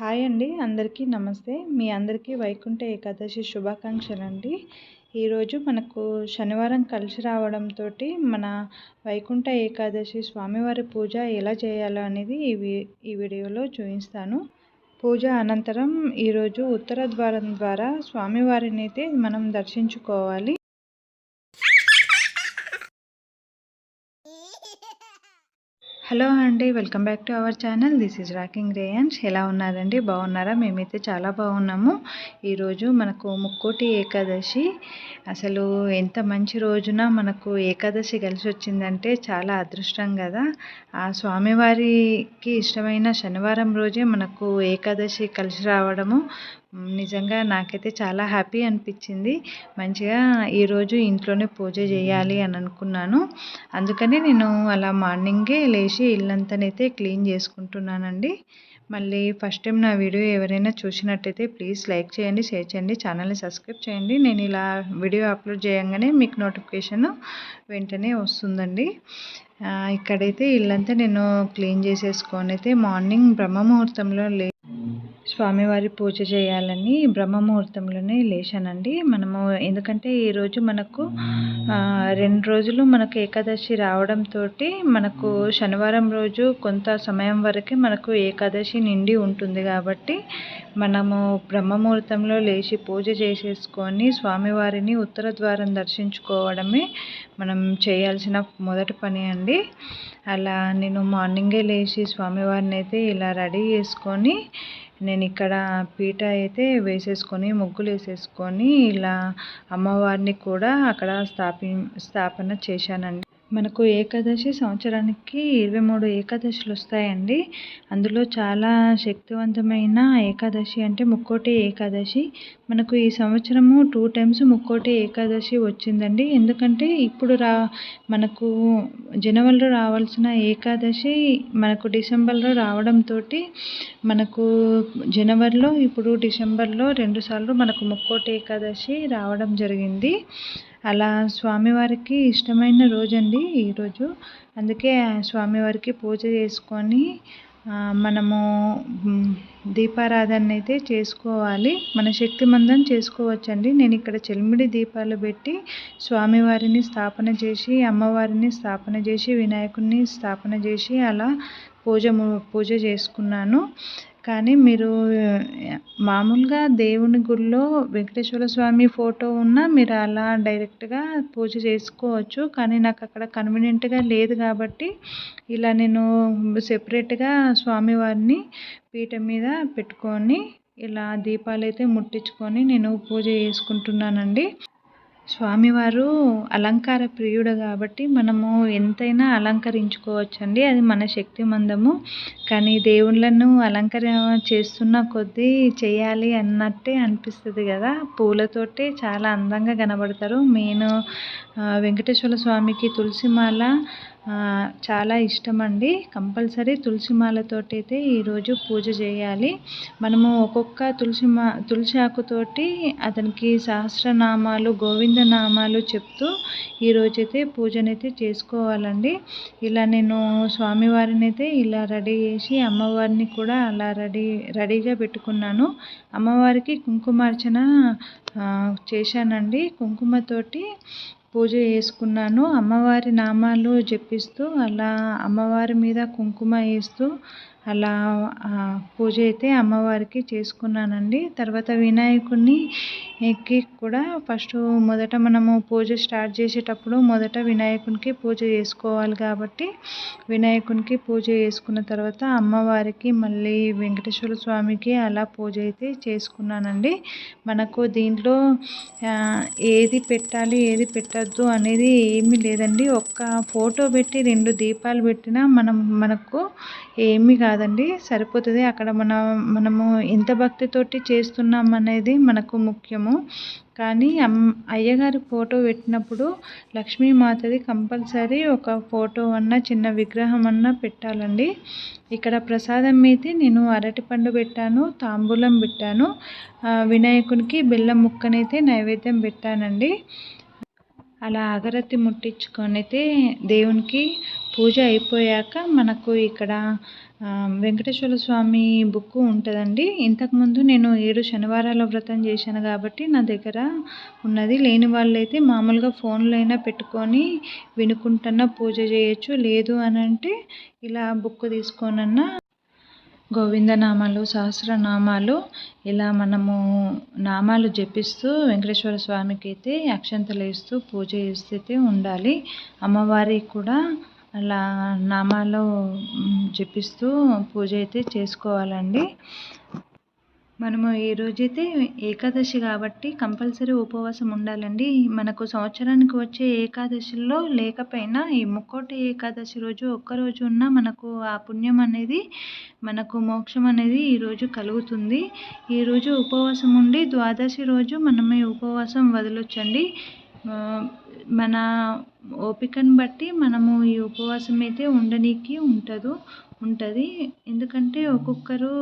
Hi అండి అందరికీ నమస్తే. మీ అందరికీ వైకుంఠ ఏకాదశి శుభాకాంక్షలు అండి ఈరోజు మనకు శనివారం కలిసి రావడంతో మన వైకుంఠ ఏకాదశి స్వామివారి పూజ ఎలా చేయాలో అనేది ఈ ఈ వీడియోలో చూపిస్తాను. పూజ అనంతరం ఈరోజు ఉత్తర ద్వారం ద్వారా స్వామివారిని అయితే మనం దర్శించుకోవాలి. హలో అండి welcome back to our channel. This is rocking Rayans ఎలా ఉన్నారండి? బాగున్నారా? మేమైతే చాలా బాగున్నాము. ఈరోజు మనకు ముక్కోటి ఏకాదశి. అసలు ఎంత మంచి రోజున మనకు ఏకాదశి కలిసి వచ్చిందంటే చాలా అదృష్టం కదా. ఆ స్వామివారికి ఇష్టమైన శనివారం రోజే మనకు ఏకాదశి కలిసి రావడము నిజంగా నాకైతే చాలా హ్యాపీ అనిపించింది. మంచిగా ఈరోజు ఇంట్లోనే పూజ చేయాలి అని అనుకున్నాను. అందుకని నేను అలా మార్నింగే లేచి ఇల్లంతానైతే క్లీన్ చేసుకుంటున్నానండి. మళ్ళీ ఫస్ట్ టైం నా వీడియో ఎవరైనా చూసినట్టయితే ప్లీజ్ లైక్ చేయండి షేర్ చేయండి ఛానల్ని సబ్స్క్రైబ్ చేయండి. నేను ఇలా వీడియో అప్లోడ్ చేయగానే మీకు నోటిఫికేషన్ వెంటనే వస్తుందండి. ఇక్కడైతే ఇల్లంతా నేను క్లీన్ చేసేసుకొని అయితే మార్నింగ్ బ్రహ్మ ముహూర్తంలో లే స్వామివారి పూజ చేయాలని బ్రహ్మముహూర్తంలోనే లేచానండి. మనము ఎందుకంటే ఈరోజు మనకు రెండు రోజులు మనకు ఏకాదశి రావడంతో మనకు శనివారం రోజు కొంత సమయం వరకే మనకు ఏకాదశి నిండి ఉంటుంది కాబట్టి మనము బ్రహ్మముహూర్తంలో లేచి పూజ చేసేసుకొని స్వామివారిని ఉత్తర ద్వారం దర్శించుకోవడమే మనం చేయాల్సిన మొదటి పని అండి. అలా నేను మార్నింగే లేచి స్వామివారిని అయితే ఇలా రెడీ చేసుకొని నేను ఇక్కడ పీట అయితే వేసేసుకొని ముగ్గులు వేసేసుకొని ఇలా అమ్మవారిని కూడా అక్కడ స్థాపి స్థాపన చేశానండి. మనకు ఏకాదశి సంవత్సరానికి ఇరవై మూడు ఏకాదశులు వస్తాయండి. అందులో చాలా శక్తివంతమైన ఏకాదశి అంటే ముక్కోటి ఏకాదశి. మనకు ఈ సంవత్సరము టూ టైమ్స్ ముక్కోటి ఏకాదశి వచ్చిందండి. ఎందుకంటే ఇప్పుడు రా మనకు జనవరిలో రావాల్సిన ఏకాదశి మనకు డిసెంబర్లో రావడంతో మనకు జనవరిలో ఇప్పుడు డిసెంబర్లో రెండుసార్లు మనకు ముక్కోటి ఏకాదశి రావడం జరిగింది. అలా స్వామివారికి ఇష్టమైన రోజు అండి ఈరోజు. అందుకే స్వామివారికి పూజ చేసుకొని మనము దీపారాధన అయితే చేసుకోవాలి. మన శక్తి మందం చేసుకోవచ్చండి. నేను ఇక్కడ చెల్మిడి దీపాలు పెట్టి స్వామివారిని స్థాపన చేసి అమ్మవారిని స్థాపన చేసి వినాయకుడిని స్థాపన చేసి అలా పూజ పూజ చేసుకున్నాను. కానీ మీరు మామూలుగా దేవుని గుడిలో వెంకటేశ్వర స్వామి ఫోటో ఉన్నా మీరు అలా డైరెక్ట్గా పూజ చేసుకోవచ్చు. కానీ నాకు అక్కడ కన్వీనియంట్గా లేదు కాబట్టి ఇలా నేను సెపరేట్గా స్వామివారిని పీఠం మీద పెట్టుకొని ఇలా దీపాలు అయితే ముట్టించుకొని నేను పూజ చేసుకుంటున్నానండి. స్వామివారు అలంకార ప్రియుడు కాబట్టి మనము ఎంతైనా అలంకరించుకోవచ్చండి. అది మన శక్తి మందము. కానీ దేవుళ్ళను అలంకరణ చేస్తున్న కొద్దీ చేయాలి అన్నట్టే అనిపిస్తుంది కదా. పూలతోటి చాలా అందంగా కనబడతారు. మెయిన్ వెంకటేశ్వర స్వామికి తులసిమాల చాలా ఇష్టం అండి కంపల్సరీ తులసి మాలతోటి అయితే ఈరోజు పూజ చేయాలి. మనము ఒక్కొక్క తులసి మా తులసి ఆకుతోటి అతనికి సహస్రనామాలు గోవింద నామాలు చెప్తూ ఈరోజైతే పూజనైతే చేసుకోవాలండి. ఇలా నేను స్వామివారిని అయితే ఇలా రెడీ చేసి అమ్మవారిని కూడా అలా రెడీ రెడీగా పెట్టుకున్నాను. అమ్మవారికి కుంకుమార్చన చేశానండి. కుంకుమతోటి పూజ చేసుకున్నాను. అమ్మవారి నామాలు జపిస్తూ అలా అమ్మవారి మీద కుంకుమ వేస్తూ అలా పూజ అయితే అమ్మవారికి చేసుకున్నానండి. తర్వాత వినాయకుడిని ఎక్కి కూడా ఫస్ట్ మొదట మనము పూజ స్టార్ట్ చేసేటప్పుడు మొదట వినాయకునికి పూజ చేసుకోవాలి కాబట్టి వినాయకునికి పూజ చేసుకున్న తర్వాత అమ్మవారికి మళ్ళీ వెంకటేశ్వర స్వామికి అలా పూజ అయితే చేసుకున్నానండి. మనకు దీంట్లో ఏది పెట్టాలి ఏది పెట్టద్దు అనేది ఏమీ లేదండి. ఒక్క ఫోటో పెట్టి రెండు దీపాలు పెట్టినా మనం మనకు ఏమీ కాదండి సరిపోతుంది. అక్కడ మన మనము ఎంత భక్తితోటి చేస్తున్నాం అనేది మనకు ముఖ్యము. కానీ అమ్ అయ్యగారి ఫోటో పెట్టినప్పుడు లక్ష్మీమాతది కంపల్సరీ ఒక ఫోటో అన్న చిన్న విగ్రహం అన్న పెట్టాలండి. ఇక్కడ ప్రసాదం అయితే నేను అరటిపండు పెట్టాను తాంబూలం పెట్టాను. వినాయకునికి బెల్లం ముక్కనైతే నైవేద్యం పెట్టానండి. అలా అగరత్తి ముట్టించుకొని అయితే దేవునికి పూజ అయిపోయాక మనకు ఇక్కడ వెంకటేశ్వర స్వామి బుక్ ఉంటుందండి. ఇంతకుముందు నేను ఏడు శనివారాల వ్రతం చేశాను కాబట్టి నా దగ్గర ఉన్నది. లేని వాళ్ళైతే మామూలుగా ఫోన్లో అయినా పెట్టుకొని వినుకుంటున్న పూజ చేయొచ్చు. లేదు అని అంటే ఇలా బుక్ తీసుకోనన్నా గోవిందనామాలు సహస్రనామాలు ఇలా మనము నామాలు జపిస్తూ వెంకటేశ్వర స్వామికి అయితే అక్షంతలు వేస్తూ పూజ చేస్తే ఉండాలి. అమ్మవారికి కూడా అలా నామాలు జపిస్తూ పూజ అయితే చేసుకోవాలండి. మనము ఈ రోజైతే ఏకాదశి కాబట్టి కంపల్సరీ ఉపవాసం ఉండాలండి. మనకు సంవత్సరానికి వచ్చే ఏకాదశిలో లేకపోయినా ఈ ముక్కోటి ఏకాదశి రోజు ఒక్కరోజు ఉన్నా మనకు ఆ పుణ్యం అనేది మనకు మోక్షం అనేది ఈరోజు కలుగుతుంది. ఈరోజు ఉపవాసం ఉండి ద్వాదశి రోజు మనం ఈ ఉపవాసం వదలొచ్చండి. మన ఓపికను బట్టి మనము ఈ ఉపవాసం అయితే ఉండనీకి ఉంటుంది ఉంటుంది. ఎందుకంటే ఒక్కొక్కరు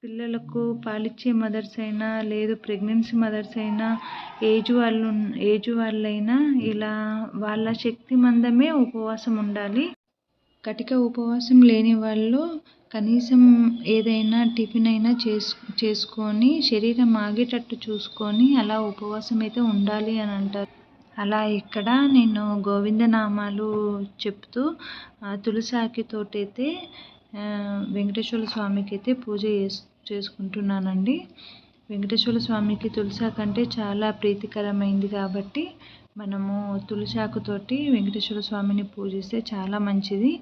పిల్లలకు పాలిచ్చే మదర్స్ అయినా లేదు ప్రెగ్నెన్సీ మదర్స్ అయినా ఏజ్ వాళ్ళు ఏజ్ వాళ్ళైనా ఇలా వాళ్ళ శక్తి మందమే ఉపవాసం ఉండాలి. కటిక ఉపవాసం లేని వాళ్ళు కనీసం ఏదైనా టిఫిన్ అయినా చేసు చేసుకొని శరీరం ఆగేటట్టు చూసుకొని అలా ఉపవాసం అయితే ఉండాలి అని అంటారు. అలా ఇక్కడ నేను గోవిందనామాలు చెప్తూ తులసాకి తోటైతే వెంకటేశ్వర స్వామికి అయితే పూజ చేసు చేసుకుంటున్నానండి. వెంకటేశ్వర స్వామికి తులసి అంటే చాలా ప్రీతికరమైంది కాబట్టి మనము తులసాకుతోటి వెంకటేశ్వర స్వామిని పూజిస్తే చాలా మంచిది.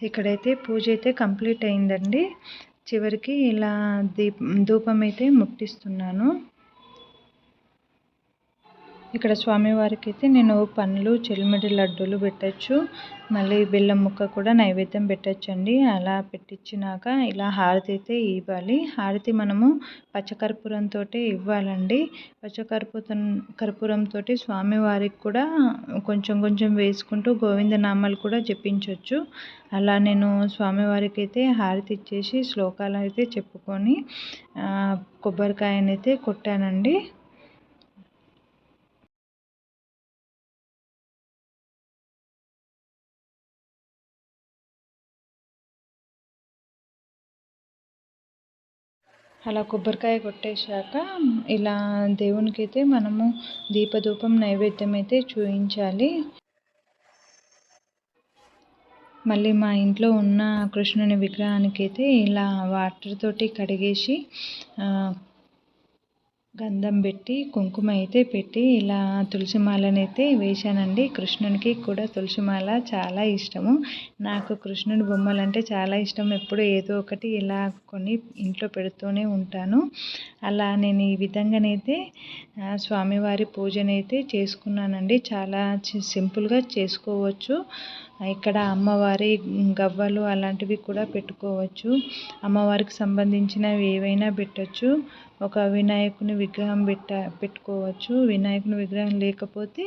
ఇక్కడైతే పూజ అయితే కంప్లీట్ అయిందండి. చివరికి ఇలా దీప్ ధూపం అయితే ముట్టిస్తున్నాను. ఇక్కడ స్వామివారికి అయితే నేను పండ్లు చెలిమిడి లడ్డూలు పెట్టచ్చు. మళ్ళీ బెల్లం ముక్క కూడా నైవేద్యం పెట్టచ్చండి. అలా పెట్టించినాక ఇలా హారతి అయితే ఇవ్వాలి. హారతి మనము పచ్చకర్పూరంతో ఇవ్వాలండి. పచ్చకర్పూరం కర్పూరంతో స్వామివారికి కూడా కొంచెం కొంచెం వేసుకుంటూ గోవిందనామాలు కూడా జపించవచ్చు అలా నేను స్వామివారికి అయితే హారతి ఇచ్చేసి శ్లోకాలు అయితే చెప్పుకొని కొబ్బరికాయనైతే కొట్టానండి. అలా కొబ్బరికాయ కొట్టేశాక ఇలా దేవునికి అయితే మనము దీపధూపం నైవేద్యం అయితే చూపించాలి మళ్ళీ మా ఇంట్లో ఉన్న కృష్ణుని విగ్రహానికి అయితే ఇలా వాటర్ తోటి కడిగేసి గంధం పెట్టి కుంకుమ అయితే పెట్టి ఇలా తులసి మాలనైతే అయితే వేశానండి. కృష్ణునికి కూడా తులసి మాల చాలా ఇష్టము. నాకు కృష్ణుడి బొమ్మలు అంటే చాలా ఇష్టం. ఎప్పుడు ఏదో ఒకటి ఇలా కొన్ని ఇంట్లో పెడుతూనే ఉంటాను. అలా నేను ఈ విధంగానైతే స్వామివారి పూజనైతే చేసుకున్నానండి. చాలా సింపుల్గా చేసుకోవచ్చు. ఇక్కడ అమ్మవారి గవ్వలు అలాంటివి కూడా పెట్టుకోవచ్చు. అమ్మవారికి సంబంధించినవి ఏవైనా పెట్టచ్చు. ఒక వినాయకుని విగ్రహం పెట్ట పెట్టుకోవచ్చు. వినాయకుని విగ్రహం లేకపోతే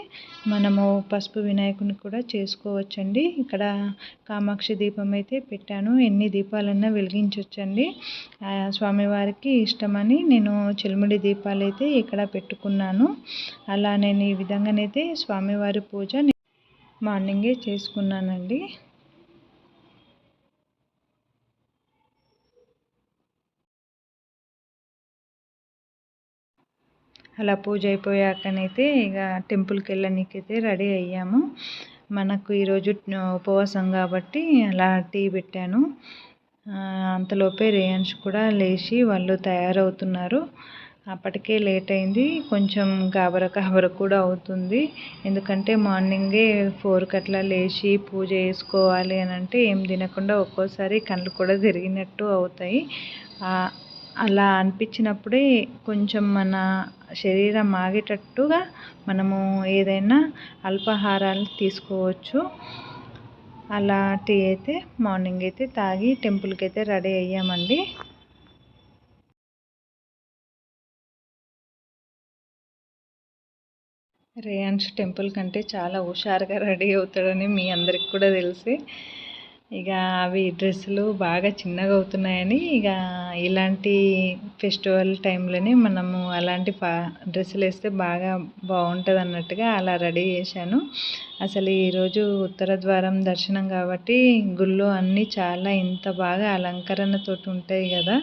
మనము పసుపు వినాయకుని కూడా చేసుకోవచ్చండి. ఇక్కడ కామాక్షి దీపం అయితే పెట్టాను. ఎన్ని దీపాలన్నా వెలిగించవచ్చండి స్వామివారికి ఇష్టమని నేను చిలుముడి దీపాలు అయితే ఇక్కడ పెట్టుకున్నాను. అలా నేను ఈ విధంగానైతే స్వామివారి పూజ మార్నింగే చేసుకున్నానండి. అలా పూజ అయిపోయాకనైతే ఇక టెంపుల్కి వెళ్ళనీకైతే రెడీ అయ్యాము. మనకు ఈరోజు ఉపవాసం కాబట్టి అలా టీ పెట్టాను. అంతలోపే రేయాన్స్ కూడా లేచి వాళ్ళు తయారవుతున్నారు. అప్పటికే లేట్ అయింది. కొంచెం గాబర గాబర కూడా అవుతుంది. ఎందుకంటే మార్నింగే ఫోర్కి అట్లా లేచి పూజ చేసుకోవాలి అని అంటే ఏం తినకుండా ఒక్కోసారి కళ్ళు కూడా తిరిగినట్టు అవుతాయి. అలా అనిపించినప్పుడే కొంచెం మన శరీరం ఆగేటట్టుగా మనము ఏదైనా అల్పాహారాలు తీసుకోవచ్చు. అలా టీ అయితే మార్నింగ్ అయితే తాగి టెంపుల్కి అయితే రెడీ అయ్యామండి. రేయాన్స్ టెంపుల్ కంటే చాలా హుషారుగా రెడీ అవుతాడని మీ అందరికి కూడా తెలిసి ఇక అవి డ్రెస్సులు బాగా చిన్నగా అవుతున్నాయని ఇక ఇలాంటి ఫెస్టివల్ టైంలోనే మనము అలాంటి డ్రెస్సులు వేస్తే బాగా బాగుంటుంది అన్నట్టుగా అలా రెడీ చేశాను. అసలు ఈరోజు ఉత్తర ద్వారం దర్శనం కాబట్టి గుళ్ళు అన్నీ చాలా ఇంత బాగా అలంకరణతో ఉంటాయి కదా.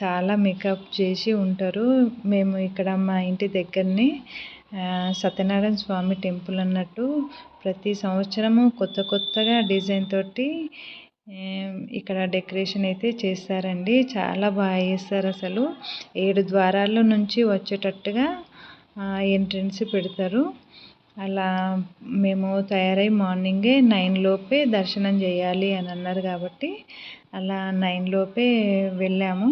చాలా మేకప్ చేసి ఉంటారు. మేము ఇక్కడ మా ఇంటి దగ్గరనే సత్యనారాయణ స్వామి టెంపుల్ అన్నట్టు ప్రతి సంవత్సరము కొత్త కొత్తగా డిజైన్ తోటి ఇక్కడ డెకరేషన్ అయితే చేస్తారండి. చాలా బాగా చేస్తారు అసలు. ఏడు ద్వారాల నుంచి వచ్చేటట్టుగా ఎంట్రన్స్ పెడతారు. అలా మేము తయారై మార్నింగే నైన్ లోపే దర్శనం చేయాలి అని అన్నారు కాబట్టి అలా నైన్ లోపే వెళ్ళాము.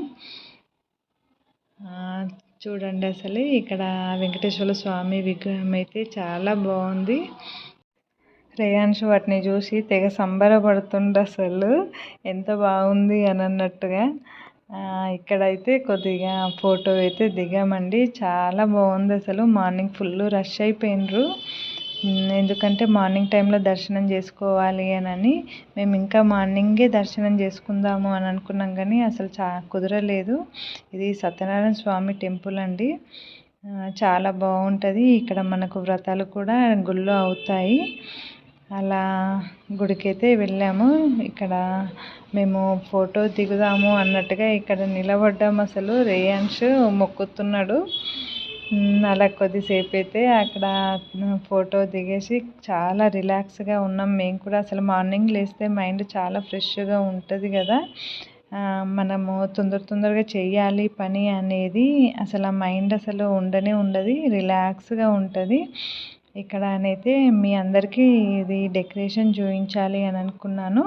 చూడండి అసలు ఇక్కడ వెంకటేశ్వర స్వామి విగ్రహం అయితే చాలా బాగుంది. రేయాన్షు వాటిని చూసి తెగ సంబరపడుతుండే అసలు. ఎంత బాగుంది అని అన్నట్టుగా. ఇక్కడైతే కొద్దిగా ఫోటో అయితే దిగామండి. చాలా బాగుంది అసలు. మార్నింగ్ ఫుల్ రష్ అయిపోయినరు. ఎందుకంటే మార్నింగ్ టైంలో దర్శనం చేసుకోవాలి అని మేము ఇంకా మార్నింగే దర్శనం చేసుకుందాము అని అనుకున్నాం కానీ అసలు చా కుదరలేదు. ఇది సత్యనారాయణ స్వామి టెంపుల్ అండి. చాలా బాగుంటుంది. ఇక్కడ మనకు వ్రతాలు కూడా గుళ్ళో అవుతాయి. అలా గుడికైతే వెళ్ళాము. ఇక్కడ మేము ఫోటో దిగుదాము అన్నట్టుగా ఇక్కడ నిలబడ్డాము అసలు. రేయాన్స్ మొక్కుతున్నాడు. అలా కొద్దిసేపు అయితే అక్కడ ఫోటో దిగేసి చాలా రిలాక్స్గా ఉన్నాం. మేము కూడా అసలు మార్నింగ్ లేస్తే మైండ్ చాలా ఫ్రెష్గా ఉంటుంది కదా. మనము తొందర తొందరగా చేయాలి పని అనేది అసలు మైండ్ అసలు ఉండనే ఉండదు. రిలాక్స్గా ఉంటుంది. ఇక్కడ అయితే మీ అందరికీ ఇది డెకరేషన్ చూపించాలి అని అనుకున్నాను.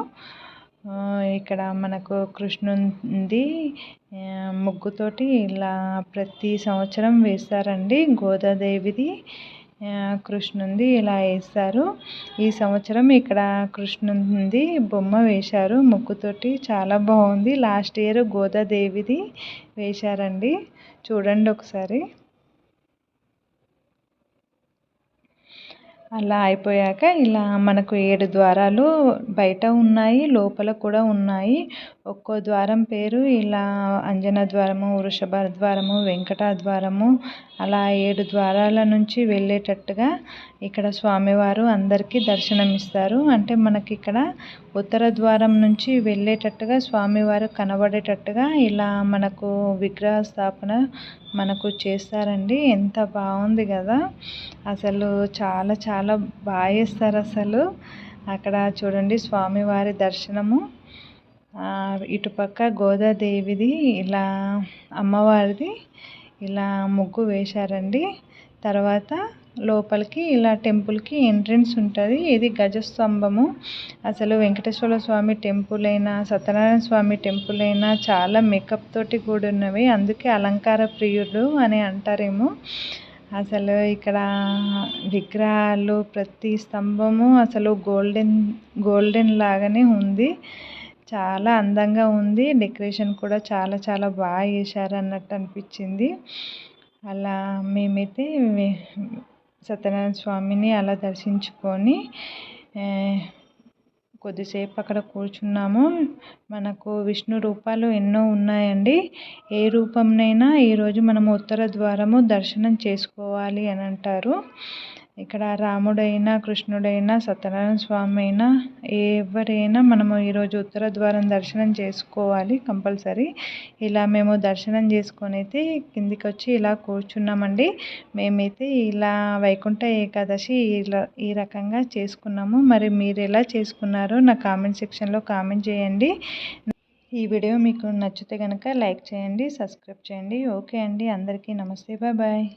ఇక్కడ మనకు కృష్ణుంది ముగ్గుతోటి ఇలా ప్రతి సంవత్సరం వేస్తారండి. గోదాదేవిది కృష్ణుంది ఇలా వేస్తారు. ఈ సంవత్సరం ఇక్కడ కృష్ణుంది బొమ్మ వేశారు. ముగ్గుతోటి చాలా బాగుంది. లాస్ట్ ఇయర్ గోదాదేవిది వేశారండి. చూడండి ఒకసారి. అలా అయిపోయాక ఇలా మనకు ఏడు ద్వారాలు బయట ఉన్నాయి లోపల కూడా ఉన్నాయి. ఒక్కో ద్వారం పేరు ఇలా అంజన ద్వారము వృషభ ద్వారము వెంకట ద్వారము అలా ఏడు ద్వారాల నుంచి వెళ్ళేటట్టుగా ఇక్కడ స్వామివారు అందరికీ దర్శనమిస్తారు. అంటే మనకి ఇక్కడ ఉత్తర ద్వారం నుంచి వెళ్ళేటట్టుగా స్వామివారు కనబడేటట్టుగా ఇలా మనకు విగ్రహ స్థాపన మనకు చేస్తారండి. ఎంత బాగుంది కదా! అసలు చాలా చాలా బాగా చేస్తారు అసలు. అక్కడ చూడండి స్వామివారి దర్శనము. ఇటుపక్క గోదాదేవిది ఇలా అమ్మవారిది ఇలా ముగ్గు వేశారండి. తర్వాత లోపలికి ఇలా టెంపుల్కి ఎంట్రన్స్ ఉంటుంది. ఇది గజస్తంభము. అసలు వెంకటేశ్వర స్వామి టెంపుల్ అయినా సత్యనారాయణ స్వామి టెంపుల్ అయినా చాలా మేకప్ తోటి కూడినవి అందుకే అలంకార ప్రియుడు అని అంటారేమో. అసలు ఇక్కడ విగ్రహాలు ప్రతి స్తంభము అసలు గోల్డెన్ గోల్డెన్ లాగానే ఉంది. చాలా అందంగా ఉంది. డెకరేషన్ కూడా చాలా చాలా బాగా చేశారు అన్నట్టు అనిపించింది. అలా మేమైతే సత్యనారాయణ స్వామిని అలా దర్శించుకొని కొద్దిసేపు అక్కడ కూర్చున్నాము. మనకు విష్ణు రూపాలు ఎన్నో ఉన్నాయండి. ఏ రూపంనైనా ఈరోజు మనము ఉత్తర ద్వారము దర్శనం చేసుకోవాలి అని అంటారు. ఇక్కడ రాముడైనా కృష్ణుడైనా సత్యనారాయణ స్వామి అయినా ఎవరైనా మనము ఈరోజు ఉత్తర ద్వారం దర్శనం చేసుకోవాలి కంపల్సరీ. ఇలా మేము దర్శనం చేసుకొని అయితే కిందికి వచ్చి ఇలా కూర్చున్నామండి. మేమైతే ఇలా వైకుంఠ ఏకాదశి ఇలా ఈ రకంగా చేసుకున్నాము. మరి మీరు ఎలా చేసుకున్నారో నా కామెంట్ సెక్షన్లో కామెంట్ చేయండి. ఈ వీడియో మీకు నచ్చితే కనుక లైక్ చేయండి సబ్స్క్రైబ్ చేయండి. ఓకే అండి అందరికీ నమస్తే బాయ్ బాయ్.